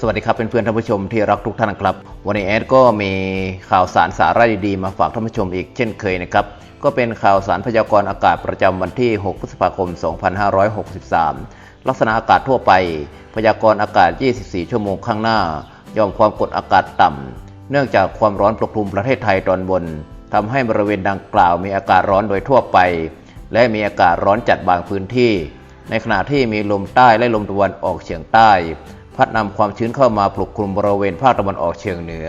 สวัสดีครับเเพื่อนๆท่านผู้ชมที่รักทุกท่านครับ วันนี้แอดก็มีข่าวสารสาระดีๆมาฝากท่านผู้ชมอีกเช่นเคยนะครับ ก็เป็นข่าวสารพยากรณ์อากาศประจำวันที่ 6 พฤษภาคม 2563 ลักษณะอากาศทั่วไป พยากรณ์อากาศ 24 ชั่วโมงข้างหน้ายอมความกดอากาศต่ำ เนื่องจากความร้อนปกคลุมประเทศไทยตอนบนทำให้บริเวณดังกล่าวมีอากาศร้อนโดยทั่วไป และมีอากาศร้อนจัดบางพื้นที่ ในขณะที่มีลมใต้และลมตะวันออกเฉียงใต้ พัดนำความชื้นเข้ามาปกคลุมบริเวณภาคตะวันออกเฉียงเหนือ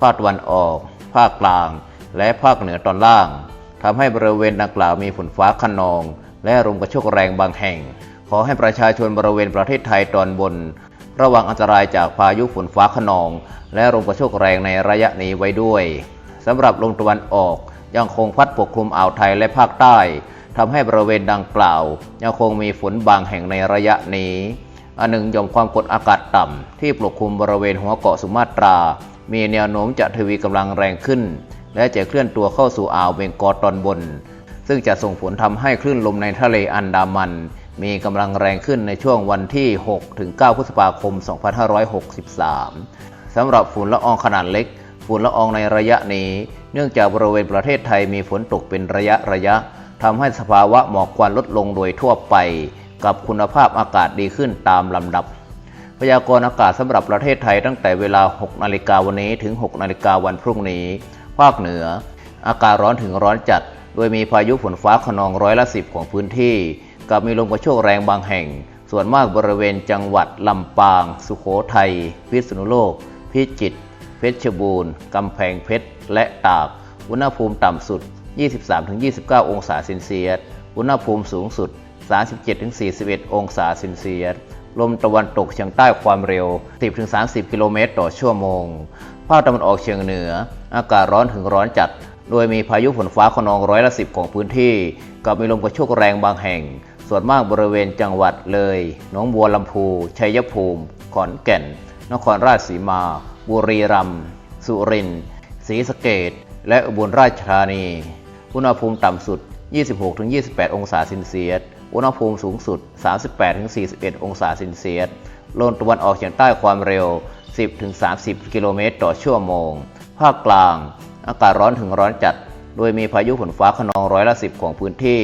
ภาคตะวันออก ภาคกลาง และภาคเหนือตอนล่างทำให้บริเวณดังกล่าวมีฝนฟ้าขนอง และลมกระโชกแรงบางแห่ง ขอให้ประชาชนบริเวณประเทศไทยตอนบน ระวังอันตรายจากพายุฝนฟ้าขนอง และลมกระโชกแรงในระยะนี้ไว้ด้วยสำหรับลมตะวันออกยังคงพัดปกคลุมอ่าวไทยและภาคใต้ ทำให้บริเวณดังกล่าว ยังคงมีฝนบางแห่งในระยะนี้อันหนึ่งย่อมความกดอากาศต่ำ ที่ปกคลุมบริเวณหัวเกาะสุมาตรา มีแนวโน้มจะทวีกำลังแรงขึ้น และจะเคลื่อนตัวเข้าสู่อ่าวเบงกอลตอนบน ซึ่งจะส่งผลทำให้คลื่นลมในทะเลอันดามัน มีกำลังแรงขึ้นในช่วงวันที่6ถึง9พฤษภาคม 2563 สำหรับฝุ่นละอองขนาดเล็ก ฝุ่นละอองในระยะนี้ เนื่องจากบริเวณประเทศไทยมีฝนตกเป็นระยะระยะ ทำให้สภาวะหมอกควันลดลงโดยทั่วไป กับคุณภาพอากาศดีขึ้นตามลำดับ พยากรณ์อากาศสำหรับประเทศไทยตั้งแต่เวลา 6 นาฬิกาวันนี้ถึง 6 นาฬิกาวันพรุ่งนี้ ภาคเหนือ อากาศร้อนถึงร้อนจัด โดยมีพายุฝนฟ้าขนองร้อยละสิบของพื้นที่ กับมีลมกระโชกแรงบางแห่ง ส่วนมากบริเวณจังหวัดลำปาง สุโขทัย พิษณุโลก พิจิตรเพชรบูรณ์กำแพงเพชร และตาก อุณหภูมิต่ำสุด 23-29 องศาเซนเซียส อุณหภูมิสูงสุด 37-41 องศาเซนเซียส ลมตะวันตกเฉียงใต้ความเร็ว 10-30 กิโลเมตรต่อชั่วโมง ภาคตะวันออกเฉียงเหนือ อากาศร้อนถึงร้อนจัด โดยมีพายุฝนฟ้าขนองร้อยละสิบของพื้นที่ กับมีลมกระโชกแรงบางแห่ง ส่วนมากบริเวณจังหวัดเลย หนองบัวลำพู ชัยภูมิ ขอนแก่น นครราชสีมา บุรีรัมย์ สุรินทร์ ศรีสะเกดและอุบลราชธานี อุณหภูมิต่ำสุด 26-28 องศาเซนเซียส อุณหภูมิสูงสุด 38-41 องศาเซนเซียส ลมตะวันออกเฉียงใต้ความเร็ว 10-30 กิโลเมตรต่อชั่วโมง ภาคกลาง อากาศร้อนถึงร้อนจัด โดยมีพายุฝนฟ้าขนองร้อยละสิบของพื้นที่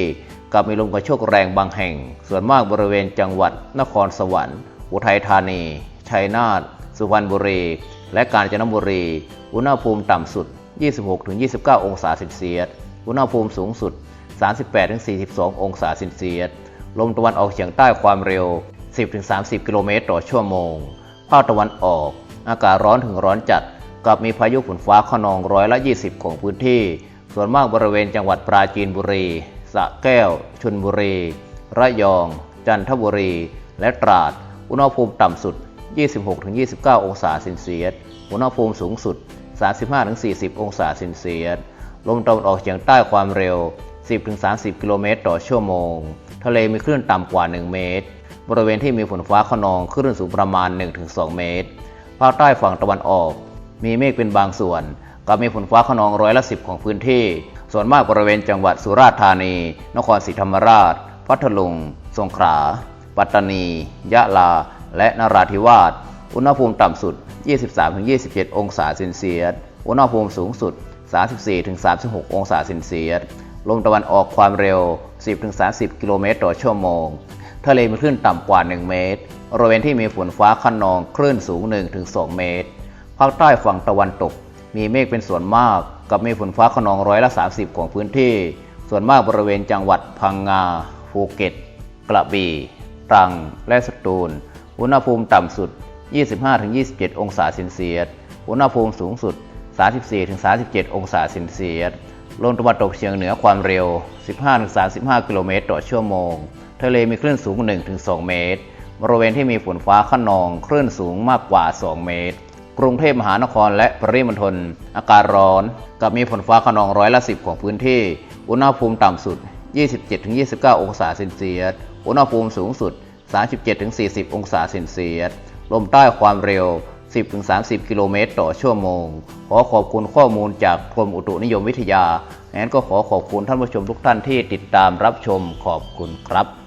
กับมีลมกระโชกแรงบางแห่ง ส่วนมากบริเวณจังหวัด นครสวรรค์ อุทัยธานี ชัยนาท สุพรรณบุรี และกาญจนบุรี อุณหภูมิต่ำสุด 26-29 องศาเซนเซียส อุณหภูมิสูงสุด 38-42 องศาเซนเซียส ลมตะวันออกเฉียงใต้ความเร็ว 10-30 กิโลเมตรต่อชั่วโมง ภาคตะวันออก อากาศร้อนถึงร้อนจัด กับมีพายุฝนฟ้าขนองร้อยละ 20 ของพื้นที่ ส่วนมากบริเวณจังหวัดปราจีนบุรี สระแก้ว ชลบุรี ระยอง จันทบุรี และตราด อุณหภูมิต่ำสุด 26-29 องศาเซนเซียส อุณหภูมิสูงสุด 35-40 องศาเซนเซียส ลมตะวันออกเฉียงใต้ความเร็ว 10-30 กิโลเมตรต่อชั่วโมง ทะเลมีคลื่นต่ำกว่า 1 เมตร บริเวณที่มีฝนฟ้าขนองคลื่นสูงประมาณ 1-2 เมตร ภาคใต้ฝั่งตะวันออก มีเมฆเป็นบางส่วน กับมีฝนฟ้าขนองร้อยละสิบของพื้นที่ ส่วนมากบริเวณจังหวัดสุราษฎร์ธานี นครศรีธรรมราช พัทลุง สงขลา ปัตตานี ยะลา และนราธิวาส อุณหภูมิต่ำสุด 23-27 องศาเซนเซียส อุณหภูมิสูงสุด 34-36 องศาเซนเซียส ลมตะวันออกความเร็ว 10-30 กิโลเมตรต่อชั่วโมง ทะเลมีคลื่นต่ำกว่า 1 เมตร บริเวณที่มีฝนฟ้าขนองคลื่นสูง 1-2 เมตร ภาคใต้ฝั่งตะวันตก มีเมฆเป็นส่วนมาก กับมีฝนฟ้าขนองร้อยละ 30 ของพื้นที่ ส่วนมากบริเวณจังหวัดพังงา ภูเก็ต กระบี่ ตรัง และสตูล อุณหภูมิต่ำสุด 25-27 องศาเซนเซียส อุณหภูมิสูงสุด 34-37 องศาเซนเซียสลมตะวันตกเฉียงเหนือความเร็ว 15-35 กิโลเมตรต่อชั่วโมง ทะเลมีคลื่นสูง 1-2 เมตร บริเวณที่มีฝนฟ้าขนอง คลื่นสูงมากกว่า 2 เมตร กรุงเทพมหานครและปริมณฑลอากาศร้อน กับมีฝนฟ้าขนองร้อยละสิบของพื้นที่ อุณหภูมิต่ำสุด 27-29 องศาเซนเซียส อุณหภูมิสูงสุด 37-40 องศาเซนเซียส ลมใต้ความเร็ว 10-30 กิโลเมตรต่อชั่วโมง ขอขอบคุณข้อมูลจากกรมอุตุนิยมวิทยางั้นก็ขอขอบคุณท่านผู้ชมทุกท่านที่ติดตามรับชมขอบคุณครับ